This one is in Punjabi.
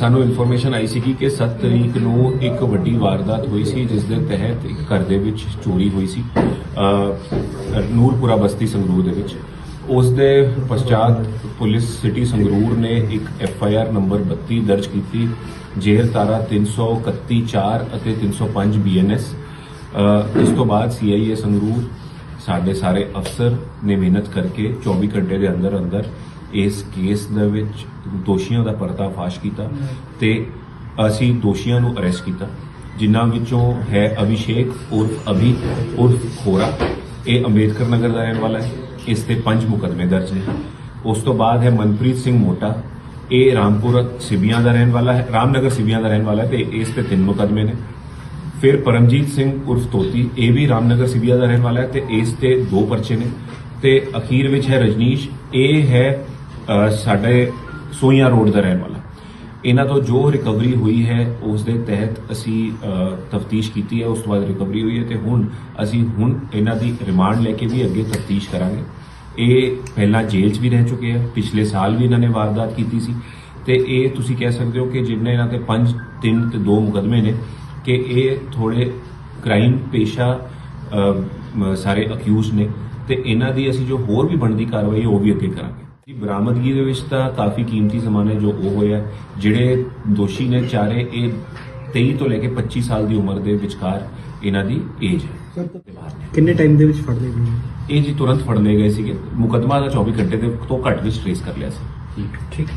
ਸਾਨੂੰ ਇਨਫੋਰਮੇਸ਼ਨ ਆਈ ਸੀ ਕਿ 7 ਤਰੀਕ ਨੂੰ ਇੱਕ ਵੱਡੀ ਵਾਰਦਾਤ ਹੋਈ ਸੀ, ਜਿਸ ਦੇ ਤਹਿਤ ਇੱਕ ਘਰ ਦੇ ਵਿੱਚ ਚੋਰੀ ਹੋਈ ਸੀ ਨੂਰਪੁਰਾ ਬਸਤੀ ਸੰਗਰੂਰ ਦੇ ਵਿੱਚ। ਉਸ ਦੇ ਪਛਾਤ ਪੁਲਿਸ ਸਿਟੀ ਸੰਗਰੂਰ ਨੇ ਇੱਕ ਐਫ ਆਈ ਆਰ ਨੰਬਰ 32 ਦਰਜ ਕੀਤੀ, ਜੇਲ੍ਹ ਧਾਰਾ 331 4 ਅਤੇ 305 ਬੀ ਐਨ ਐਸ ਇਸ ਤੋਂ ਬਾਅਦ ਸੀ ਆਈ ਏ ਸੰਗਰੂਰ, ਸਾਡੇ ਸਾਰੇ ਅਫਸਰ ਨੇ ਮਿਹਨਤ ਕਰਕੇ 24 ਘੰਟੇ ਦੇ ਅੰਦਰ ਅੰਦਰ ਇਸ ਕੇਸ ਦੇ ਵਿੱਚ ਦੋਸ਼ੀਆਂ ਦਾ ਪਰਦਾਫਾਸ਼ ਕੀਤਾ ਤੇ ਅਸੀਂ ਦੋਸ਼ੀਆਂ ਨੂੰ ਅਰੈਸਟ ਕੀਤਾ, ਜਿਨ੍ਹਾਂ ਵਿੱਚੋਂ ਹੈ ਅਭਿਸ਼ੇਕ ਉਰਫ ਅਭੀ, ਉਰਫ ਖੋਰਾ। ਇਹ ਅੰਬੇਦਕਰ ਨਗਰ ਦਾ ਰਹਿਣ ਵਾਲਾ ਹੈ। ਇਸ ਤੇ ਪੰਜ ਮੁਕਦਮੇ ਦਰਜ ਨੇ। ਉਸ ਤੋਂ ਬਾਅਦ ਹੈ ਮਨਪ੍ਰੀਤ ਸਿੰਘ ਮੋਟਾ। ਇਹ ਰਾਮਪੁਰ ਸਿਬੀਆਂ ਦਾ ਰਹਿਣ ਵਾਲਾ ਹੈ, ਰਾਮਨਗਰ ਸਿਬੀਆਂ ਦਾ ਰਹਿਣ ਵਾਲਾ ਹੈ ਤੇ ਇਸ ਤੇ ਤਿੰਨ ਮੁਕਦਮੇ ਨੇ। ਫਿਰ ਪਰਮਜੀਤ ਸਿੰਘ ਉਰਫ ਤੋਤੀ ਇਹ ਵੀ ਰਾਮਨਗਰ ਸਿਬੀਆਂ ਦਾ ਰਹਿਣ ਵਾਲਾ ਹੈ ਤੇ ਇਸ ਤੇ ਦੋ ਪਰਚੇ ਨੇ। ਤੇ ਅਖੀਰ ਵਿੱਚ ਹੈ ਰਜਨੀਸ਼, ਇਹ ਹੈ ਸਾਡੇ ਸੋਈਆਂ ਰੋਡ ਦਾ ਰਹਿਣ ਵਾਲਾ। ਇਹਨਾਂ ਤੋਂ ਜੋ ਰਿਕਵਰੀ ਹੋਈ ਹੈ ਉਸ ਦੇ ਤਹਿਤ ਅਸੀਂ ਤਫਤੀਸ਼ ਕੀਤੀ ਹੈ, ਉਸ ਤੋਂ ਬਾਅਦ ਰਿਕਵਰੀ ਹੋਈ ਹੈ ਤੇ ਹੁਣ ਅਸੀਂ ਹੁਣ ਇਹਨਾਂ ਦੀ ਰਿਮਾਂਡ ਲੈ ਕੇ ਵੀ ਅੱਗੇ ਤਫਤੀਸ਼ ਕਰਾਂਗੇ। ਇਹ ਪਹਿਲਾਂ ਜੇਲ੍ਹ 'ਚ ਵੀ ਰਹਿ ਚੁੱਕੇ ਆ, ਪਿਛਲੇ ਸਾਲ ਵੀ ਇਹਨਾਂ ਨੇ ਵਾਰਦਾਤ ਕੀਤੀ ਸੀ। ਤੇ ਇਹ ਤੁਸੀਂ ਕਹਿ ਸਕਦੇ ਹੋ ਕਿ ਜਿੰਨੇ ਇਹਨਾਂ ਤੇ 5 3 ਤੇ 2 ਮੁਕਦਮੇ ਨੇ ਕਿ ਇਹ ਥੋੜੇ ਕ੍ਰਾਈਮ ਪੇਸ਼ਾ ਸਾਰੇ ਅਕਿਊਜ਼ ਨੇ। ਤੇ ਇਹਨਾਂ ਦੀ ਅਸੀਂ ਜੋ ਹੋਰ ਵੀ ਬਣਦੀ ਕਾਰਵਾਈ ਹੈ ਉਹ ਵੀ ਅੱਗੇ ਕਰਾਂਗੇ। ਬਰਾਮਦਗੀ ਦੇ ਵਿੱਚ ਤਾਂ ਕਾਫੀ ਕੀਮਤੀ ਸਮਾਨ ਹੈ ਜੋ ਉਹ ਹੋਇਆ ਜਿਹੜੇ ਦੋਸ਼ੀ ਨੇ ਚਾਰੇ ਇਹ 23 ਤੋਂ ਲੈ ਕੇ 25 ਸਾਲ ਦੀ ਉਮਰ ਦੇ ਵਿਚਕਾਰ ਇਹਨਾਂ ਦੀ ਏਜ ਹੈ। ਕਿੰਨੇ ਟਾਈਮ ਦੇ ਵਿੱਚ ਫੜ ਲਏ ਗਏ? ਇਹ ਜੀ ਤੁਰੰਤ ਫੜ ਲਏ ਗਏ ਸੀਗੇ। ਮੁਕਦਮਾ ਦਾ 24 ਘੰਟੇ ਦੇ ਤੋਂ ਘੱਟ ਵਿੱਚ ਟ੍ਰੇਸ ਕਰ ਲਿਆ ਸੀ। ਠੀਕ।